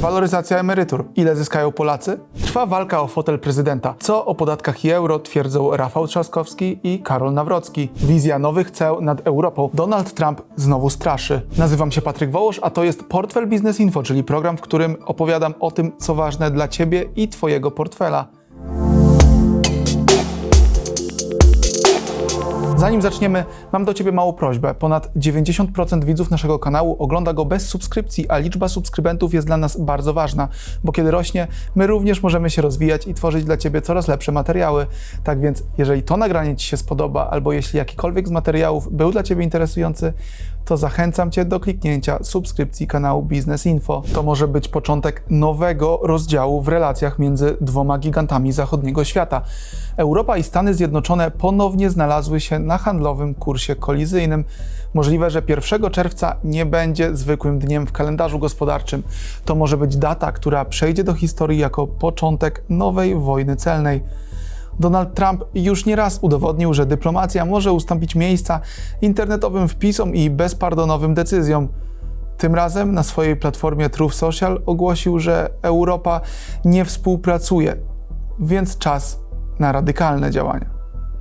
Waloryzacja emerytur. Ile zyskają Polacy? Trwa walka o fotel prezydenta. Co o podatkach i euro twierdzą Rafał Trzaskowski i Karol Nawrocki. Wizja nowych ceł nad Europą. Donald Trump znowu straszy. Nazywam się Patryk Wołosz, a to jest Portfel Business Info, czyli program, w którym opowiadam o tym, co ważne dla Ciebie i Twojego portfela. Zanim zaczniemy, mam do Ciebie małą prośbę. Ponad 90% widzów naszego kanału ogląda go bez subskrypcji, a liczba subskrybentów jest dla nas bardzo ważna, bo kiedy rośnie, my również możemy się rozwijać i tworzyć dla Ciebie coraz lepsze materiały. Tak więc, jeżeli to nagranie Ci się spodoba, albo jeśli jakikolwiek z materiałów był dla Ciebie interesujący, to zachęcam Cię do kliknięcia subskrypcji kanału Business Info. To może być początek nowego rozdziału w relacjach między dwoma gigantami zachodniego świata. Europa i Stany Zjednoczone ponownie znalazły się na handlowym kursie kolizyjnym. Możliwe, że 1 czerwca nie będzie zwykłym dniem w kalendarzu gospodarczym. To może być data, która przejdzie do historii jako początek nowej wojny celnej. Donald Trump już nie raz udowodnił, że dyplomacja może ustąpić miejsca internetowym wpisom i bezpardonowym decyzjom. Tym razem na swojej platformie Truth Social ogłosił, że Europa nie współpracuje, więc czas na radykalne działania.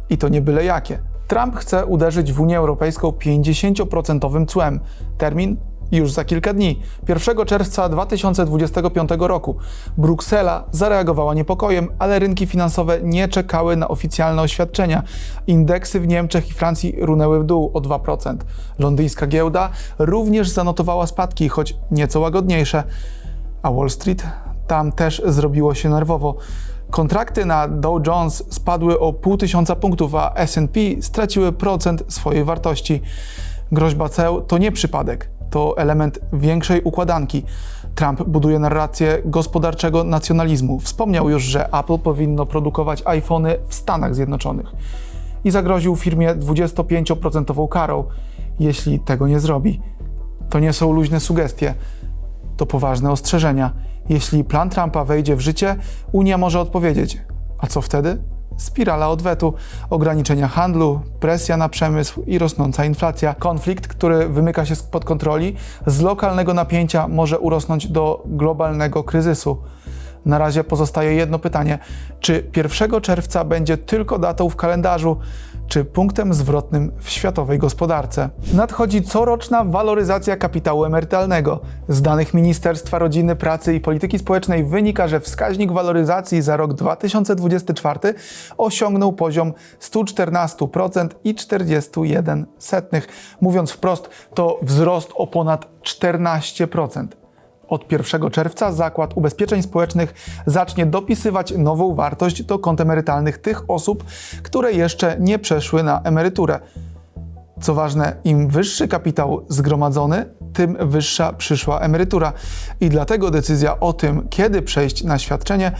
I to nie byle jakie. Trump chce uderzyć w Unię Europejską 50% cłem. Termin już za kilka dni. 1 czerwca 2025 roku Bruksela zareagowała niepokojem, ale rynki finansowe nie czekały na oficjalne oświadczenia. Indeksy w Niemczech i Francji runęły w dół o 2%. Londyńska giełda również zanotowała spadki, choć nieco łagodniejsze. A Wall Street tam też zrobiło się nerwowo. Kontrakty na Dow Jones spadły o pół tysiąca punktów, a S&P straciły procent swojej wartości. Groźba ceł to nie przypadek, to element większej układanki. Trump buduje narrację gospodarczego nacjonalizmu. Wspomniał już, że Apple powinno produkować iPhony w Stanach Zjednoczonych i zagroził firmie 25% karą, jeśli tego nie zrobi. To nie są luźne sugestie, to poważne ostrzeżenia. Jeśli plan Trumpa wejdzie w życie, Unia może odpowiedzieć. A co wtedy? Spirala odwetu, ograniczenia handlu, presja na przemysł i rosnąca inflacja. Konflikt, który wymyka się spod kontroli, z lokalnego napięcia może urosnąć do globalnego kryzysu. Na razie pozostaje jedno pytanie: czy 1 czerwca będzie tylko datą w kalendarzu, czy punktem zwrotnym w światowej gospodarce? Nadchodzi coroczna waloryzacja kapitału emerytalnego. Z danych Ministerstwa Rodziny, Pracy i Polityki Społecznej wynika, że wskaźnik waloryzacji za rok 2024 osiągnął poziom 114% i 41 setnych. Mówiąc wprost, to wzrost o ponad 14%. Od 1 czerwca Zakład Ubezpieczeń Społecznych zacznie dopisywać nową wartość do kont emerytalnych tych osób, które jeszcze nie przeszły na emeryturę. Co ważne, im wyższy kapitał zgromadzony, tym wyższa przyszła emerytura. I dlatego decyzja o tym, kiedy przejść na świadczenie,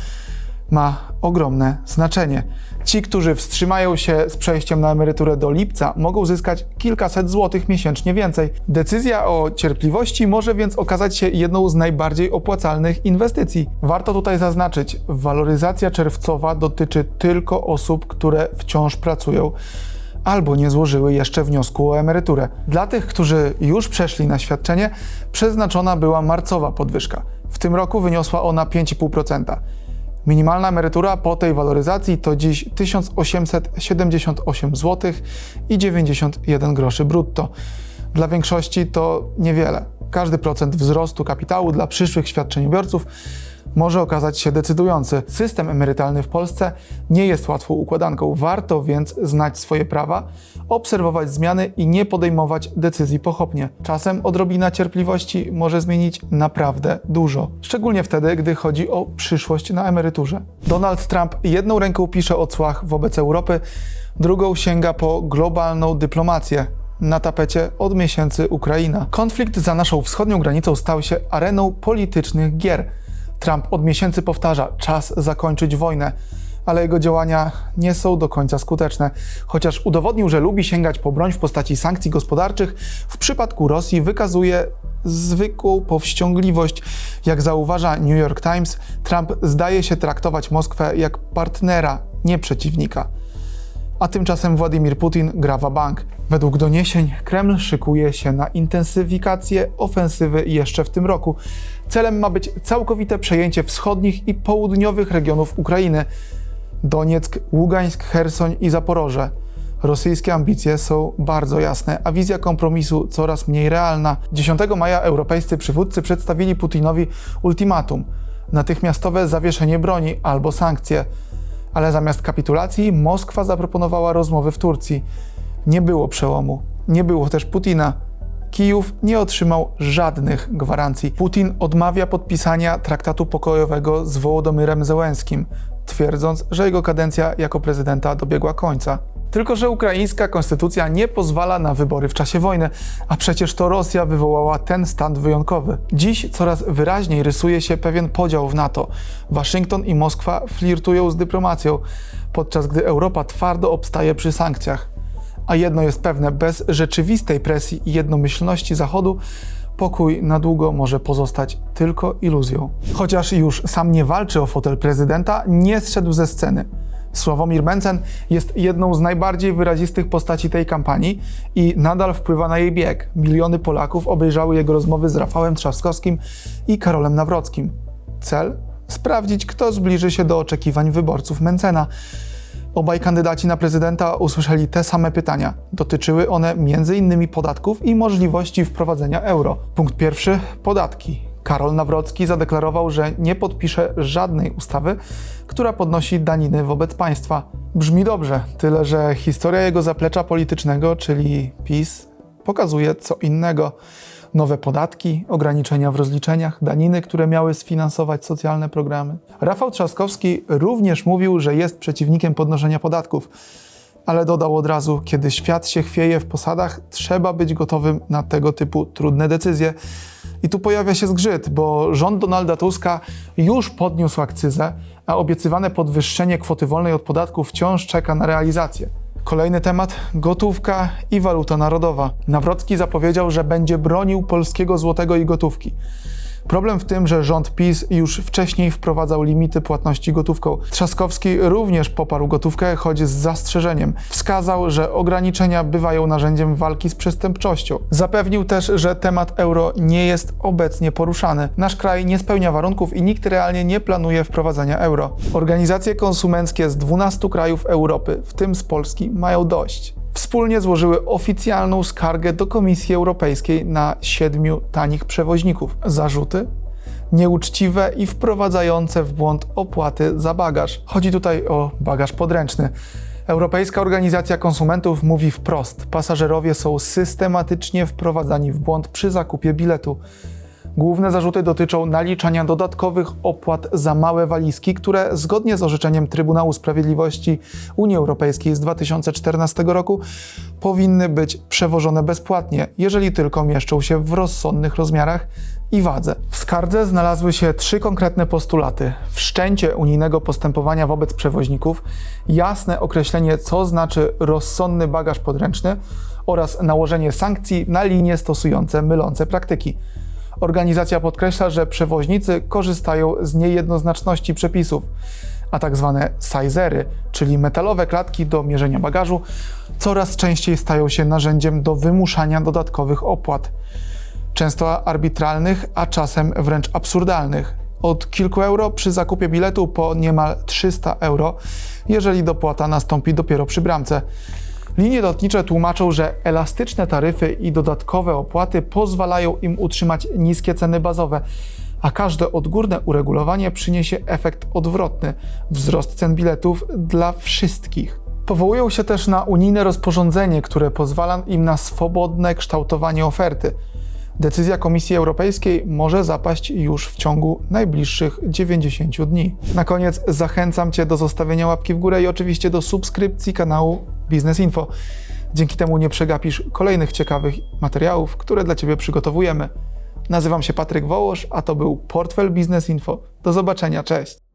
ma ogromne znaczenie. Ci, którzy wstrzymają się z przejściem na emeryturę do lipca, mogą zyskać kilkaset złotych miesięcznie więcej. Decyzja o cierpliwości może więc okazać się jedną z najbardziej opłacalnych inwestycji. Warto tutaj zaznaczyć, waloryzacja czerwcowa dotyczy tylko osób, które wciąż pracują albo nie złożyły jeszcze wniosku o emeryturę. Dla tych, którzy już przeszli na świadczenie, przeznaczona była marcowa podwyżka. W tym roku wyniosła ona 5,5%. Minimalna emerytura po tej waloryzacji to dziś 1878 zł i 91 groszy brutto. Dla większości to niewiele. Każdy procent wzrostu kapitału dla przyszłych świadczeniobiorców może okazać się decydujący. System emerytalny w Polsce nie jest łatwą układanką. Warto więc znać swoje prawa, obserwować zmiany i nie podejmować decyzji pochopnie. Czasem odrobina cierpliwości może zmienić naprawdę dużo, szczególnie wtedy, gdy chodzi o przyszłość na emeryturze. Donald Trump jedną ręką pisze o cłach wobec Europy, drugą sięga po globalną dyplomację. Na tapecie od miesięcy Ukraina. Konflikt za naszą wschodnią granicą stał się areną politycznych gier. Trump od miesięcy powtarza: czas zakończyć wojnę, ale jego działania nie są do końca skuteczne. Chociaż udowodnił, że lubi sięgać po broń w postaci sankcji gospodarczych, w przypadku Rosji wykazuje zwykłą powściągliwość. Jak zauważa New York Times, Trump zdaje się traktować Moskwę jak partnera, nie przeciwnika. A tymczasem Władimir Putin gra w bank. Według doniesień Kreml szykuje się na intensyfikację ofensywy jeszcze w tym roku. Celem ma być całkowite przejęcie wschodnich i południowych regionów Ukrainy Donieck, Ługańsk, Hersoń i Zaporoże. Rosyjskie ambicje są bardzo jasne, a wizja kompromisu coraz mniej realna. 10 maja europejscy przywódcy przedstawili Putinowi ultimatum: natychmiastowe zawieszenie broni albo sankcje. Ale zamiast kapitulacji Moskwa zaproponowała rozmowy w Turcji. Nie było przełomu, nie było też Putina. Kijów nie otrzymał żadnych gwarancji. Putin odmawia podpisania traktatu pokojowego z Wołodomyrem Zełenskim, twierdząc, że jego kadencja jako prezydenta dobiegła końca. Tylko, że ukraińska konstytucja nie pozwala na wybory w czasie wojny, a przecież to Rosja wywołała ten stan wyjątkowy. Dziś coraz wyraźniej rysuje się pewien podział w NATO. Waszyngton i Moskwa flirtują z dyplomacją, podczas gdy Europa twardo obstaje przy sankcjach. A jedno jest pewne, bez rzeczywistej presji i jednomyślności Zachodu pokój na długo może pozostać tylko iluzją. Chociaż już sam nie walczy o fotel prezydenta, nie zszedł ze sceny. Sławomir Mencen jest jedną z najbardziej wyrazistych postaci tej kampanii i nadal wpływa na jej bieg. Miliony Polaków obejrzały jego rozmowy z Rafałem Trzaskowskim i Karolem Nawrockim. Cel? Sprawdzić, kto zbliży się do oczekiwań wyborców Mencena. Obaj kandydaci na prezydenta usłyszeli te same pytania. Dotyczyły one m.in. podatków i możliwości wprowadzenia euro. Punkt pierwszy podatki. Karol Nawrocki zadeklarował, że nie podpisze żadnej ustawy, która podnosi daniny wobec państwa. Brzmi dobrze, tyle że historia jego zaplecza politycznego, czyli PiS, pokazuje co innego. Nowe podatki, ograniczenia w rozliczeniach, daniny, które miały sfinansować socjalne programy. Rafał Trzaskowski również mówił, że jest przeciwnikiem podnoszenia podatków, ale dodał od razu, kiedy świat się chwieje w posadach, trzeba być gotowym na tego typu trudne decyzje. I tu pojawia się zgrzyt, bo rząd Donalda Tuska już podniósł akcyzę, a obiecywane podwyższenie kwoty wolnej od podatków wciąż czeka na realizację. Kolejny temat gotówka i waluta narodowa. Nawrocki zapowiedział, że będzie bronił polskiego złotego i gotówki. Problem w tym, że rząd PiS już wcześniej wprowadzał limity płatności gotówką. Trzaskowski również poparł gotówkę, choć z zastrzeżeniem. Wskazał, że ograniczenia bywają narzędziem walki z przestępczością. Zapewnił też, że temat euro nie jest obecnie poruszany. Nasz kraj nie spełnia warunków i nikt realnie nie planuje wprowadzenia euro. Organizacje konsumenckie z 12 krajów Europy, w tym z Polski, mają dość wspólnie złożyły oficjalną skargę do Komisji Europejskiej na siedmiu tanich przewoźników. Zarzuty? Nieuczciwe i wprowadzające w błąd opłaty za bagaż. Chodzi tutaj o bagaż podręczny. Europejska Organizacja Konsumentów mówi wprost: pasażerowie są systematycznie wprowadzani w błąd przy zakupie biletu. Główne zarzuty dotyczą naliczania dodatkowych opłat za małe walizki, które zgodnie z orzeczeniem Trybunału Sprawiedliwości Unii Europejskiej z 2014 roku powinny być przewożone bezpłatnie, jeżeli tylko mieszczą się w rozsądnych rozmiarach i wadze. W skardze znalazły się trzy konkretne postulaty: wszczęcie unijnego postępowania wobec przewoźników, jasne określenie, co znaczy rozsądny bagaż podręczny oraz nałożenie sankcji na linie stosujące mylące praktyki. Organizacja podkreśla, że przewoźnicy korzystają z niejednoznaczności przepisów, a tak zwane sizery, czyli metalowe klatki do mierzenia bagażu, coraz częściej stają się narzędziem do wymuszania dodatkowych opłat. Często arbitralnych, a czasem wręcz absurdalnych. Od kilku euro przy zakupie biletu po niemal 300 euro, jeżeli dopłata nastąpi dopiero przy bramce. Linie lotnicze tłumaczą, że elastyczne taryfy i dodatkowe opłaty pozwalają im utrzymać niskie ceny bazowe, a każde odgórne uregulowanie przyniesie efekt odwrotny wzrost cen biletów dla wszystkich. Powołują się też na unijne rozporządzenie, które pozwala im na swobodne kształtowanie oferty. Decyzja Komisji Europejskiej może zapaść już w ciągu najbliższych 90 dni. Na koniec zachęcam Cię do zostawienia łapki w górę i oczywiście do subskrypcji kanału Business Info. Dzięki temu nie przegapisz kolejnych ciekawych materiałów, które dla Ciebie przygotowujemy. Nazywam się Patryk Wołosz, a to był Portfel Business Info. Do zobaczenia, cześć!